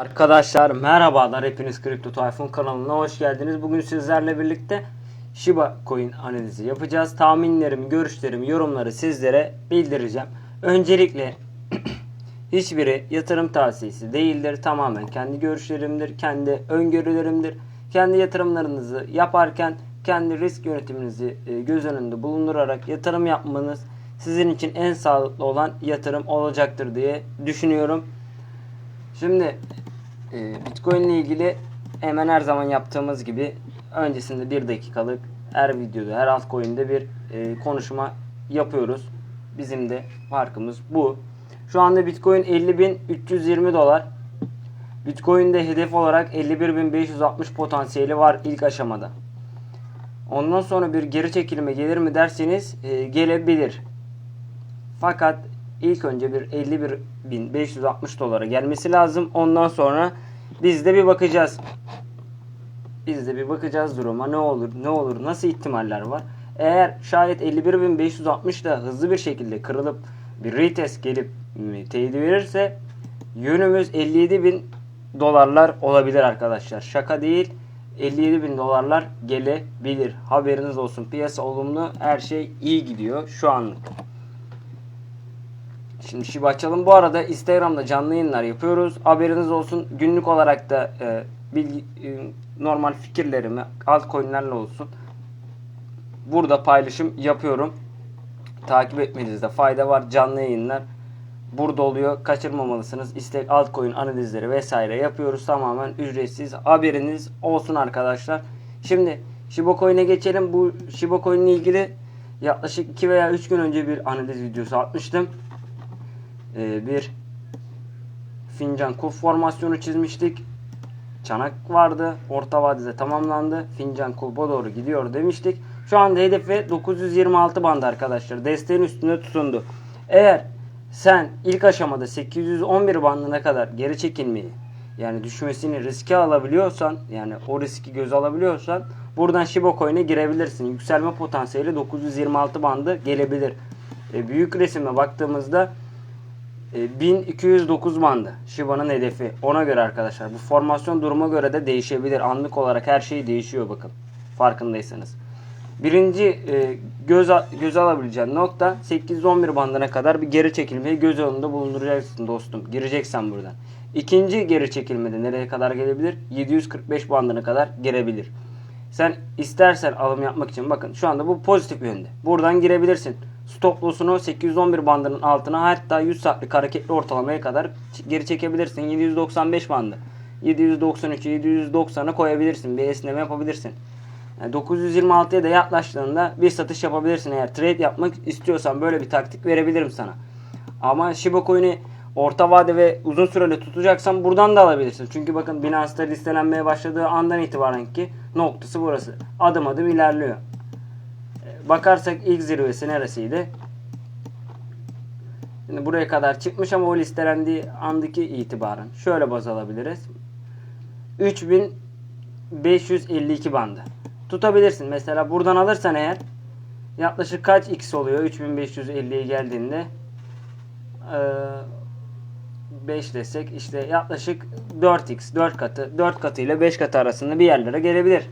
Arkadaşlar merhabalar hepiniz Kripto Tayfun kanalına hoş geldiniz. Bugün sizlerle birlikte Shiba Coin analizi yapacağız. Tahminlerimi, görüşlerimi, yorumları sizlere bildireceğim. Öncelikle hiçbiri yatırım tavsiyesi değildir. Tamamen kendi görüşlerimdir, kendi öngörülerimdir. Kendi yatırımlarınızı yaparken kendi risk yönetiminizi e, göz önünde bulundurarak yatırım yapmanız sizin için en sağlıklı olan yatırım olacaktır diye düşünüyorum. Şimdi e, Bitcoin ile ilgili hemen her zaman yaptığımız gibi öncesinde bir dakikalık her videoda her altcoin'de bir e, konuşma yapıyoruz. Bizim de farkımız bu. Şu anda Bitcoin 50.320 dolar. Bitcoin'de hedef olarak 51.560 potansiyeli var ilk aşamada. Ondan sonra bir geri çekilme gelir mi derseniz e, gelebilir. Fakat ilk önce bir 51.560 dolara gelmesi lazım. Ondan sonra biz de bir bakacağız. Biz de bir bakacağız duruma ne olur ne olur nasıl ihtimaller var. Eğer şayet 51.560 da hızlı bir şekilde kırılıp bir retest gelip teyit verirse yönümüz 57.000 dolarlar olabilir arkadaşlar. Şaka değil. 57.000 dolarlar gelebilir. Haberiniz olsun. Piyasa olumlu. Her şey iyi gidiyor şu anlık. Şimdi Shiba açalım. Bu arada Instagram'da canlı yayınlar yapıyoruz. Haberiniz olsun. Günlük olarak da e, bilgi, e, normal fikirlerimi altcoin'lerle olsun. Burada paylaşım yapıyorum. Takip etmenizde fayda var. Canlı yayınlar burada oluyor. Kaçırmamalısınız. İstek altcoin analizleri vesaire yapıyoruz. Tamamen ücretsiz. Haberiniz olsun arkadaşlar. Şimdi Shiba Coin'e geçelim. Bu Shiba Coin ile ilgili yaklaşık 2 veya 3 gün önce bir analiz videosu atmıştım. Ee, bir fincan kulp formasyonu çizmiştik. Çanak vardı. Orta vadede tamamlandı. Fincan kulpa doğru gidiyor demiştik. Şu anda hedefi 926 bandı arkadaşlar. Desteğin üstünde tutundu. Eğer sen ilk aşamada 811 bandına kadar geri çekilmeyi yani düşmesini riske alabiliyorsan yani o riski göze alabiliyorsan buradan Shiba Coin'e girebilirsin. Yükselme potansiyeli 926 bandı gelebilir. E, büyük resime baktığımızda e, 1209 bandı Shiba'nın hedefi. Ona göre arkadaşlar bu formasyon duruma göre de değişebilir. Anlık olarak her şey değişiyor bakın. Farkındaysanız. Birinci e, göz göz alabileceğin nokta 811 bandına kadar bir geri çekilmeyi göz önünde bulunduracaksın dostum. Gireceksen buradan. İkinci geri çekilmede nereye kadar gelebilir? 745 bandına kadar gelebilir. Sen istersen alım yapmak için bakın şu anda bu pozitif yönde. Buradan girebilirsin. Stop loss'unu 811 bandının altına hatta 100 saatlik hareketli ortalamaya kadar geri çekebilirsin. 795 bandı. 793, 790'a koyabilirsin. Bir esneme yapabilirsin. Yani 926'ya da yaklaştığında bir satış yapabilirsin. Eğer trade yapmak istiyorsan böyle bir taktik verebilirim sana. Ama Shiba Coin'i orta vade ve uzun süreli tutacaksan buradan da alabilirsin. Çünkü bakın Binance'da listelenmeye başladığı andan itibaren ki noktası burası. Adım adım ilerliyor. Bakarsak ilk zirvesi neresiydi? Şimdi buraya kadar çıkmış ama o listelendiği andaki itibaren şöyle baz alabiliriz. 3552 bandı. Tutabilirsin. Mesela buradan alırsan eğer yaklaşık kaç x oluyor 3550'ye geldiğinde? Ee, 5 desek işte yaklaşık 4x 4 katı 4 katı ile 5 katı arasında bir yerlere gelebilir.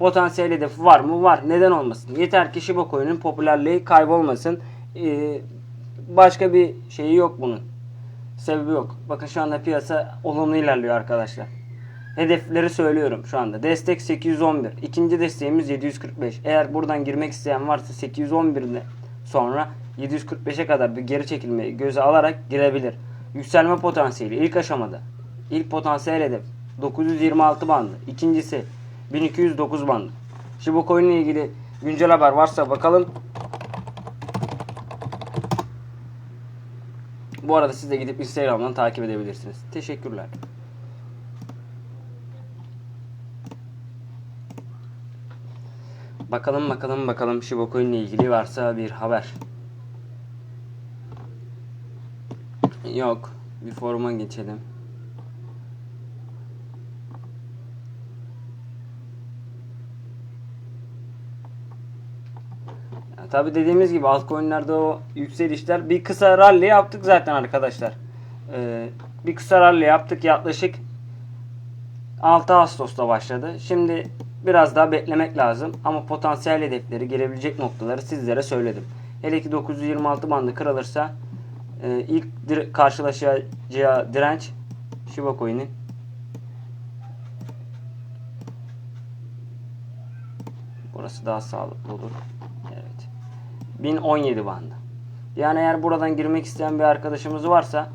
Potansiyel hedefi var mı? Var. Neden olmasın? Yeter ki Shiba Coin'in popülerliği kaybolmasın. Ee, başka bir şeyi yok bunun. Sebebi yok. Bakın şu anda piyasa olumlu ilerliyor arkadaşlar. Hedefleri söylüyorum şu anda. Destek 811. İkinci desteğimiz 745. Eğer buradan girmek isteyen varsa 811'de sonra 745'e kadar bir geri çekilmeyi göze alarak girebilir. Yükselme potansiyeli ilk aşamada. İlk potansiyel hedef 926 bandı. İkincisi 1209 bandı. Şimdi bu coin ile ilgili güncel haber varsa bakalım. Bu arada siz de gidip Instagram'dan takip edebilirsiniz. Teşekkürler. Bakalım bakalım bakalım Shiba Coin ile ilgili varsa bir haber. Yok. Bir foruma geçelim. Tabi dediğimiz gibi altcoin'lerde o yükselişler bir kısa rally yaptık zaten arkadaşlar. Ee, bir kısa rally yaptık yaklaşık 6 Ağustos'ta başladı. Şimdi biraz daha beklemek lazım ama potansiyel hedefleri gelebilecek noktaları sizlere söyledim. Hele ki 926 bandı kırılırsa e, ilk dire- karşılaşacağı direnç Shiba Coin'in Burası daha sağlıklı olur. Evet. 1017 bandı. Yani eğer buradan girmek isteyen bir arkadaşımız varsa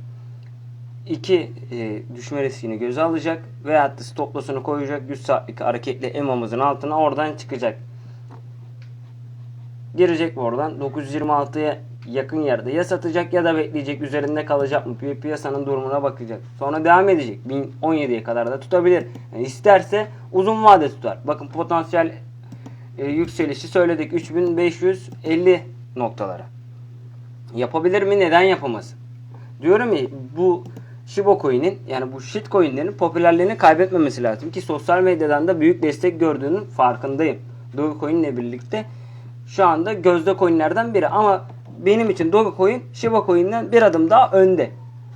iki e, düşme riskini göze alacak veyahut da stop koyacak 100 saatlik hareketli EMA'mızın altına oradan çıkacak. Girecek oradan 926'ya yakın yerde ya satacak ya da bekleyecek üzerinde kalacak mı Pi- piyasanın durumuna bakacak. Sonra devam edecek 1017'ye kadar da tutabilir. Yani isterse uzun vade tutar. Bakın potansiyel e, yükselişi söyledik 3550 noktalara. Yapabilir mi? Neden yapamaz? Diyorum ya bu Shiba Coin'in yani bu shit coin'lerin popülerliğini kaybetmemesi lazım ki sosyal medyadan da büyük destek gördüğünün farkındayım. Dogecoin ile birlikte şu anda gözde coin'lerden biri ama benim için Dogecoin Shiba Coin'den bir adım daha önde.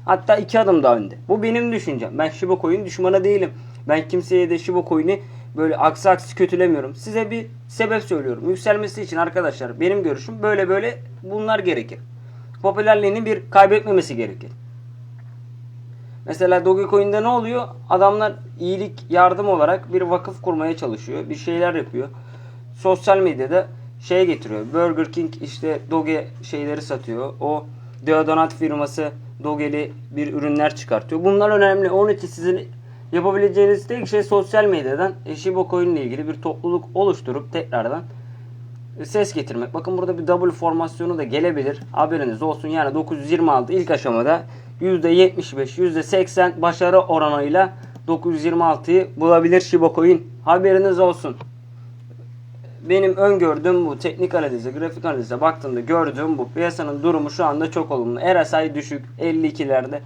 Hatta iki adım daha önde. Bu benim düşüncem. Ben Shiba Coin düşmanı değilim. Ben kimseye de Shiba Coin'i böyle aksi aksi kötülemiyorum. Size bir sebep söylüyorum. Yükselmesi için arkadaşlar benim görüşüm böyle böyle bunlar gerekir. Popülerliğini bir kaybetmemesi gerekir. Mesela Dogecoin'de ne oluyor? Adamlar iyilik yardım olarak bir vakıf kurmaya çalışıyor. Bir şeyler yapıyor. Sosyal medyada şey getiriyor. Burger King işte Doge şeyleri satıyor. O deodorant firması Doge'li bir ürünler çıkartıyor. Bunlar önemli. Onun için sizin yapabileceğiniz tek şey sosyal medyadan Shiba Coin ile ilgili bir topluluk oluşturup tekrardan ses getirmek. Bakın burada bir double formasyonu da gelebilir. Haberiniz olsun. Yani 926 ilk aşamada %75, %80 başarı oranıyla 926'yı bulabilir Shiba Coin. Haberiniz olsun. Benim öngördüğüm bu. Teknik analize, grafik analize baktığımda gördüğüm bu. Piyasanın durumu şu anda çok olumlu. RSI düşük 52'lerde.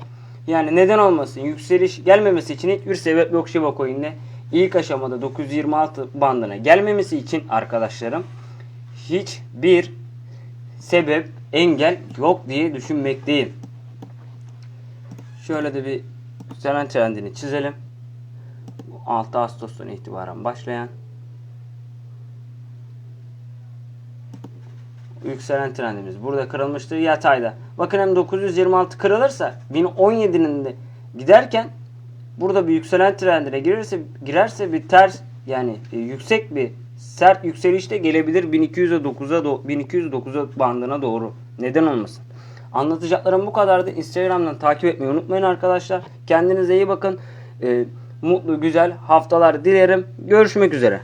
Yani neden olmasın? Yükseliş gelmemesi için hiçbir sebep yok Shiba Coin'de. İlk aşamada 926 bandına gelmemesi için arkadaşlarım hiçbir sebep, engel yok diye düşünmekteyim. Şöyle de bir yükselen trendini çizelim. Bu 6 Ağustos'tan itibaren başlayan yükselen trendimiz burada kırılmıştır yatayda. Bakın hem 926 kırılırsa 1017'nin de giderken burada bir yükselen trendine girerse girerse bir ters yani e, yüksek bir sert yükselişte gelebilir 1200'e 9'a do- 1209'a bandına doğru. Neden olmasın? Anlatacaklarım bu kadardı. Instagram'dan takip etmeyi unutmayın arkadaşlar. Kendinize iyi bakın. E, mutlu güzel haftalar dilerim. Görüşmek üzere.